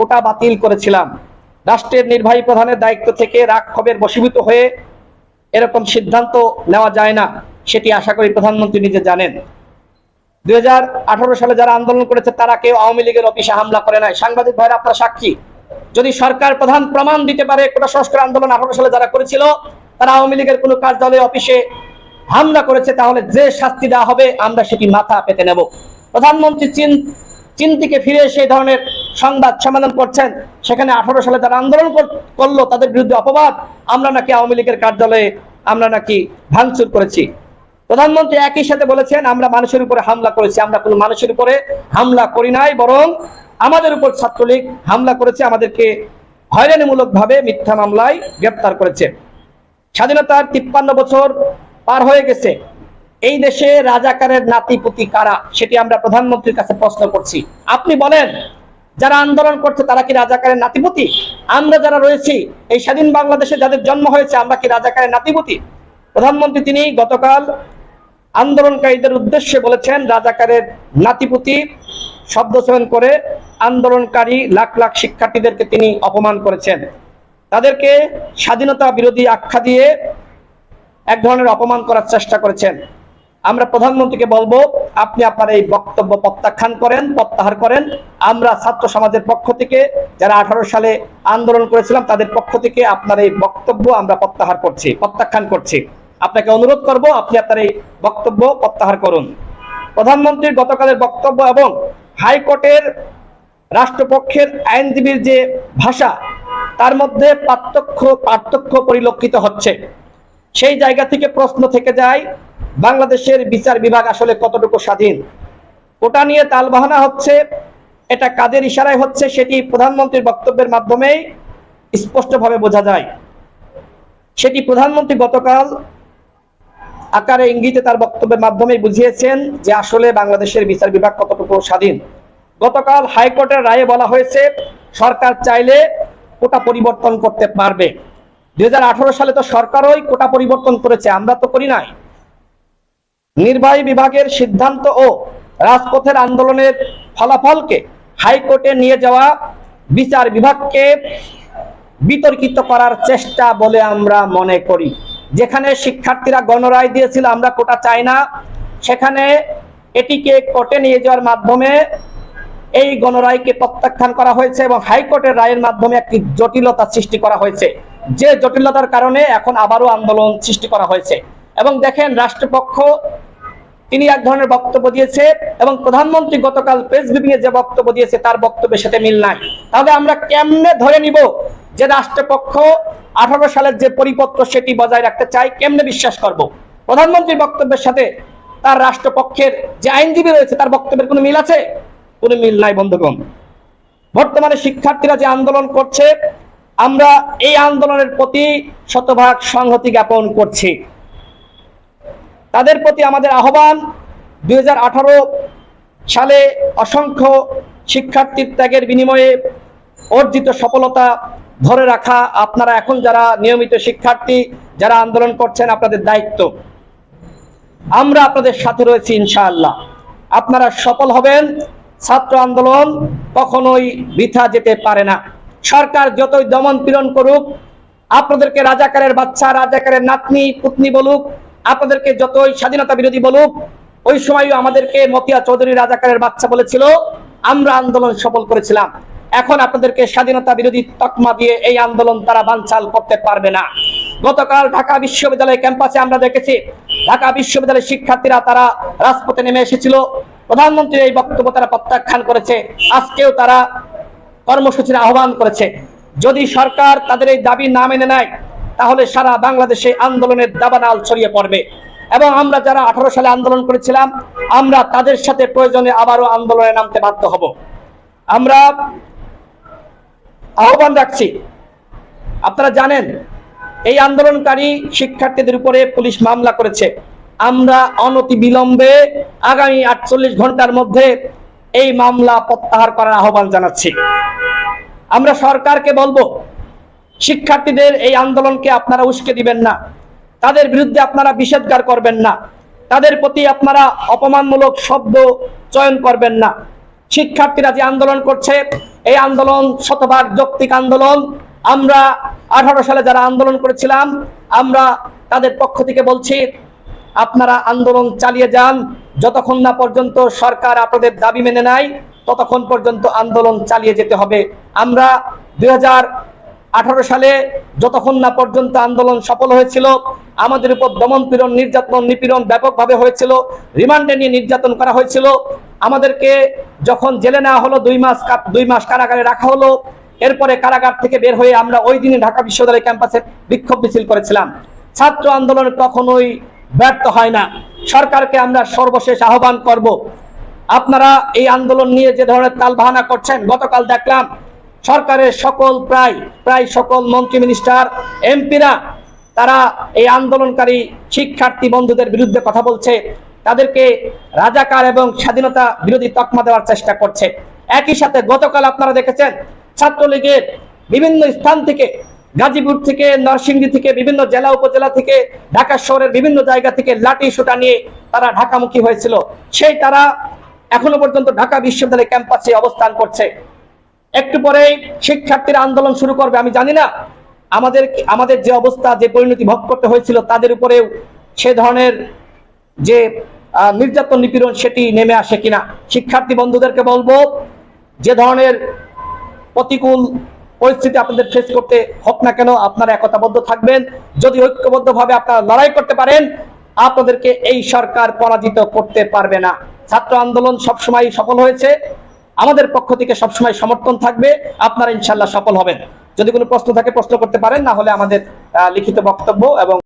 কোটা বাতিল করেছিলাম। রাষ্ট্রের নির্বাহী প্রধানের দায়িত্ব থেকে রাক্ষবের বশীভূত হয়ে এরকম সিদ্ধান্ত নেওয়া যায় না, সেটি আশা করি প্রধানমন্ত্রী নিজে জানেন। দুই সালে যারা আন্দোলন করেছে, তারা কেউ আওয়ামী লীগের অফিসে হামলা করে নাই। সাংবাদিক ভাইরা, আপনারা সাক্ষী? যদি সরকার প্রধান প্রমাণ দিতে পারে, কোটা সংস্কার আন্দোলন আঠারো সালে যারা করেছিল, তারা আওয়ামী লীগের কোনো কার্যালয় অফিসে হামলা করেছে, তাহলে যে শাস্তি দেওয়া হবে, আমরা সেটি মাথা পেতে নেব। প্রধানমন্ত্রী চীন চীন থেকে ফিরে সেই ধরনের সংবাদ সম্মেলন করছেন। সেখানে আঠারো সালে যারা আন্দোলন করল, তাদের বিরুদ্ধে অপবাদ। আমরা নাকি আওয়ামী লীগের কার্যালয়ে আমরা নাকি ভাঙচুর করেছি। প্রধানমন্ত্রী একই সাথে বলেছেন, আমরা মানুষের উপরে হামলা করেছি। আমরা কোনো মানুষের উপরে হামলা করি নাই, বরং আমাদের উপর ছাত্রলীগ হামলা করেছে, আমাদেরকে হয়রানিমূলক ভাবে মিথ্যা মামলায় গ্রেপ্তার করেছে। স্বাধীনতার তিপ্পান্ন বছর পার হয়ে গেছে। এই দেশে রাজাকারের নাতিপুতি কারা, সেটি আমরা প্রধানমন্ত্রীর কাছে প্রশ্ন করছি। আপনি বলেন যারা আন্দোলন করছে, তারা কি রাজাকারের নাতিপুতি? আমরা যারা রয়েছি, এই স্বাধীন বাংলাদেশে যাদের জন্ম হয়েছে, আমরা কি রাজাকারের নাতিপুতি? প্রধানমন্ত্রী তিনি গতকাল আন্দোলনকারীদের উদ্দেশ্যে বলেছেন, রাজাকারের নাতিপুতি শব্দ চয়ন করে আন্দোলনকারী লাখ লাখ শিক্ষার্থীদেরকে তিনি অপমান করেছেন। তাদেরকে স্বাধীনতা বিরোধী আখ্যা দিয়ে এক ধরনের অপমান করার চেষ্টা করেছেন। আমরা প্রধানমন্ত্রীকে বলব, আপনি আপনার এই বক্তব্য প্রত্যাখ্যান করেন, প্রত্যাহার করেন। আমরা ছাত্র সমাজের পক্ষ থেকে যারা আঠারো সালে আন্দোলন করেছিলাম, তাদের পক্ষ থেকে আপনার এই বক্তব্য আমরা প্রত্যাহার করছি, প্রত্যাখ্যান করছি। আপনাকে অনুরোধ করব, আপনি আপনার এই বক্তব্য প্রত্যাহার করুন। প্রধানমন্ত্রীর গতকালের বক্তব্য এবং হাইকোর্টের রাষ্ট্রপক্ষের আইনজীবীর যে ভাষা, তার মধ্যে পার্থক্য পার্থক্য পরিলক্ষিত হচ্ছে। সেই জায়গা থেকে প্রশ্ন থেকে যায় বাংলাদেশের বিচার বিভাগ আসলে কতটুকু স্বাধীন? ওটা নিয়ে তালবাহানা হচ্ছে, এটা কাদের ইশারায় হচ্ছে সেটি প্রধানমন্ত্রীর বক্তব্যের মাধ্যমেই স্পষ্টভাবে বোঝা যায়। সেটি প্রধানমন্ত্রী গতকাল আকারে ইঙ্গিতে তার বক্তব্যের মাধ্যমে বুঝিয়েছেন যে আসলে বাংলাদেশের বিচার বিভাগ কতটুকু স্বাধীন। গতকাল হাইকোর্টের রায়ে বলা হয়েছে, সরকার চাইলে কোটা পরিবর্তন করতে পারবে। দুই হাজার আঠারো সালে তো সরকারই কোটা পরিবর্তন করেছে, আমরা তো করি নাই। নির্বাহী বিভাগের সিদ্ধান্ত ও রাজপথের আন্দোলনের ফলাফলকে হাইকোর্টে নিয়ে যাওয়া বিচার বিভাগকে বিতর্কিত করার চেষ্টা বলে আমরা মনে করি। যেখানে শিক্ষার্থীরা গণরায় দিয়েছিল, আমরা কোটা চাই না। সেখানে এটিকে কোর্টে নিয়ে যাওয়ার মাধ্যমে এই গণরায়কে প্রত্যাখ্যান করা হয়েছে এবং হাইকোর্টের রায়ের মাধ্যমে একটি জটিলতা সৃষ্টি করা হয়েছে। যে জটিলতার কারণে এখন আবারও আন্দোলন সৃষ্টি করা হয়েছে। এবং দেখেন, রাষ্ট্রপক্ষ তিনি এক ধরনের বক্তব্য দিয়েছে এবং প্রধানমন্ত্রী গতকাল প্রেস ব্রিফিং এ যে বক্তব্য দিয়েছে তার বক্তব্যের সাথে মিল নাই। তাহলে আমরা কেমনে ধরে নিব যে রাষ্ট্রপক্ষ আঠারো সালের যে পরিপত্র সেটি বজায় রাখতে চাই কেমনে বিশ্বাস করব? প্রধানমন্ত্রীর বক্তব্যের সাথে তার রাষ্ট্রপক্ষের যে আইনজীবী রয়েছে তার বক্তব্যের কোনো মিল আছে? কোনো মিল নাই, বন্ধুগণ। বর্তমানে শিক্ষার্থীরা যে আন্দোলন করছে, আমরা এই আন্দোলনের প্রতি শতভাগ সংহতি জ্ঞাপন করছি। তাদের প্রতি আমাদের আহ্বান, দুই হাজার আঠারো সালে অসংখ্য শিক্ষার্থীর ত্যাগের বিনিময়ে অর্জিত সফলতা ধরে রাখা আপনারা এখন যারা নিয়মিত শিক্ষার্থী, যারা আন্দোলন করছেন, আপনাদের দায়িত্ব। আমরা আপনাদের সাথে রয়েছি ইনশাআল্লাহ। আপনারা সফল হবেন, ছাত্র আন্দোলন কখনোই বৃথা যেতে পারে না। সরকার যতই দমন পীড়ন করুক, আপনাদেরকে রাজাকারের বাচ্চা, রাজাকারের নাতনি, পুতনি বলুক আপনাদেরকে যতই স্বাধীনতা বিরোধী বলুক, ওই সময়ও আমাদেরকে মতিয়া চৌধুরী রাজাকারের বাচ্চা বলেছিল, আমরা আন্দোলন সফল করেছিলাম। এখন আপনাদেরকে স্বাধীনতা বিরোধী তকমা দিয়ে এই আন্দোলন তারা বানচাল করতে পারবে না। গতকাল ঢাকা বিশ্ববিদ্যালয় ক্যাম্পাসে আমরা দেখেছি, ঢাকা বিশ্ববিদ্যালয়ের শিক্ষার্থীরা তারা রাজপথে নেমে এসেছিল। প্রধানমন্ত্রীর এই বক্তব্য তারা প্রত্যাখ্যান করেছে, আজকেও তারা কর্মসূচির আহ্বান করেছে। যদি সরকার তাদের এই দাবি না মেনে নেয় তাহলে সারা বাংলাদেশে আন্দোলনের দাবানাল ছড়িয়ে পড়বে। এবং আমরা যারা আঠারো সালে আন্দোলন করেছিলাম, আমরা তাদের সাথে প্রয়োজনে আবারও আন্দোলনে নামতে বাধ্য হব। আমরা আহ্বান রাখছি, আপনারা জানেন, এই আন্দোলনকারী শিক্ষার্থীদের উপরে পুলিশ মামলা করেছে। আমরা অনতি বিলম্বে আগামী আটচল্লিশ ঘণ্টার মধ্যে এই মামলা প্রত্যাহার করার আহ্বান জানাচ্ছি। আমরা সরকারকে বলব শিক্ষার্থীদের এই আন্দোলনকে আপনারা উস্কে দিবেন না। তাদের বিরুদ্ধে আপনারা বিষেধগার করবেন না। তাদের প্রতি আপনারা অপমানমূলক শব্দ চয়ন করবেন না। শিক্ষার্থীরা যে আন্দোলন করছে, এই আন্দোলন শতভাগ যৌক্তিক আন্দোলন। আমরা আঠারো সালে যারা আন্দোলন করেছিলাম, আমরা তাদের পক্ষ থেকে বলছি, আপনারা আন্দোলন চালিয়ে যান। যতক্ষণ না পর্যন্ত সরকার আপনাদের দাবি মেনে নেয়, ততক্ষণ পর্যন্ত আন্দোলন চালিয়ে যেতে হবে। আমরা দুই হাজার আঠারো সালে যতক্ষণ না পর্যন্ত আন্দোলন সফল হয়েছিল, আমাদের উপর দমন পীড়ন, নির্যাতন, নিপীড়ন ব্যাপকভাবে হয়েছিল, রিমান্ডে নিয়ে নির্যাতন করা হয়েছিল। আমাদেরকে যখন জেলে নেওয়া হলো, দুই মাস দুই মাস কারাগারে রাখা হলো। এরপরে কারাগার থেকে বের হয়ে আমরা ওই দিনে ঢাকা বিশ্ববিদ্যালয় ক্যাম্পাসে বিক্ষোভ মিছিল করেছিলাম। ছাত্র আন্দোলন কখনোই ব্যর্থ হয় না। সরকারকে আমরা সর্বশেষ আহ্বান করব। আপনারা এই আন্দোলন নিয়ে যে ধরনের তালবাহানা করছেন, গতকাল দেখলাম সরকারের সকল প্রায় প্রায় সকল মন্ত্রী মিনিস্টার এমপিরা তারা এই আন্দোলনকারী শিক্ষার্থী বন্ধুদের বিরুদ্ধে কথা বলছে। তাদেরকে রাজাকার এবং স্বাধীনতা বিরোধী তকমা দেওয়ার চেষ্টা করছে। একই সাথে গতকাল আপনারা দেখেছেন, ছাত্রলীগের বিভিন্ন স্থান থেকে, গাজীপুর থেকে, নরসিংদী থেকে, বিভিন্ন জেলা উপজেলা থেকে, ঢাকা শহরের বিভিন্ন জায়গা থেকে লাঠি সুটা নিয়ে তারা ঢাকামুখী হয়েছিল। সেই তারা এখনও পর্যন্ত ঢাকা বিশ্ববিদ্যালয় ক্যাম্পাসে অবস্থান করছে। একটু পরেই শিক্ষার্থীরা আন্দোলন শুরু করবে। আমি জানি না, আমাদের আমাদের যে অবস্থা, যে পরিণতি ভোগ করতে হয়েছিল, তাদের উপরেও সে ধরনের যে নির্যাতন নিপীড়ন সেটি নেমে আসে কিনা। শিক্ষার্থী বন্ধুদেরকে বলব, যে ধরনের প্রতিকূল পরিস্থিতি আপনাদের ফেস করতে হোক না কেন, আপনারা একতাবদ্ধ থাকবেন। যদি ঐক্যবদ্ধভাবে আপনারা লড়াই করতে পারেন, আপনাদেরকে এই সরকার পরাজিত করতে পারবে না। ছাত্র আন্দোলন সবসময় সফল হয়েছে। আমাদের পক্ষ থেকে সবসময় সমর্থন থাকবে। আপনারা ইনশাল্লাহ সফল হবেন। যদি কোনো প্রশ্ন থাকে প্রশ্ন করতে পারেন, না হলে আমাদের লিখিত বক্তব্য এবং